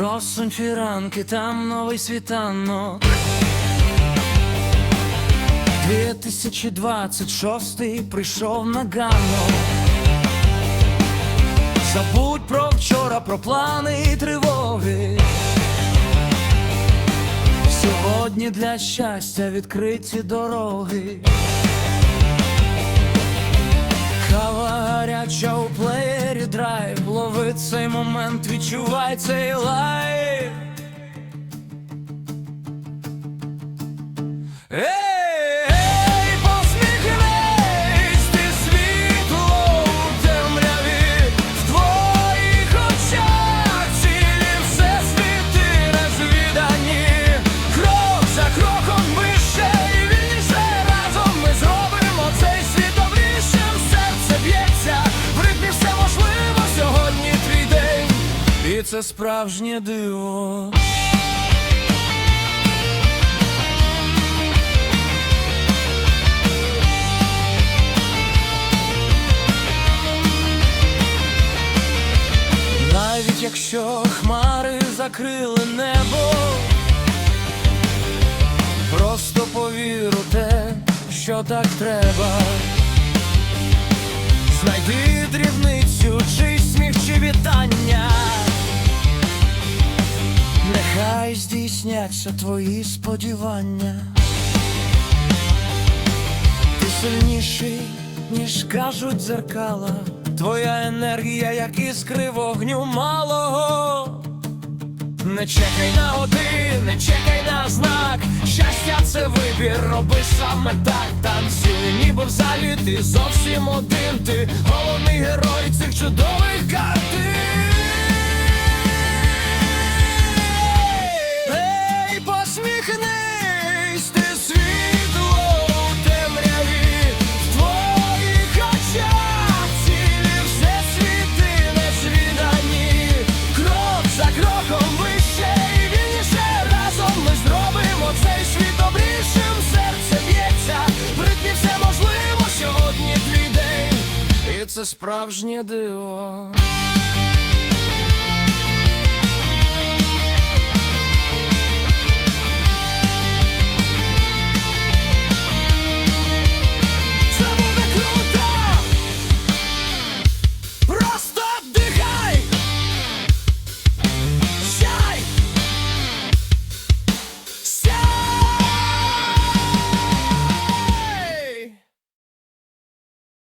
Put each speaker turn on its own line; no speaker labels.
Розсунь фіранки, там новий світанок. 2026 прийшов на ганок. Забудь про вчора, про плани і тривоги. Сьогодні для щастя відкриті дороги Лови цей момент, відчувай цей лайф це справжнє диво Навіть якщо хмари закрили небо, просто повір те, що так треба. Знайди здійсняться твої сподівання. Ти сильніший, ніж кажуть дзеркала. Твоя енергія, як іскри вогню малого. Не чекай на один, не чекай на знак. Щастя це вибір, роби саме так. Танцюй, ніби в залі ти зовсім один. Ти головний герой цих чудових картин. Посміхнись, ти у темряві в твоїх очах все світи незвідані. Крок за кроком вище і вільніше разом ми зробимо цей світ добрішим. Серце б'ється, в все можливо. Сьогодні твій день, і це справжнє диво.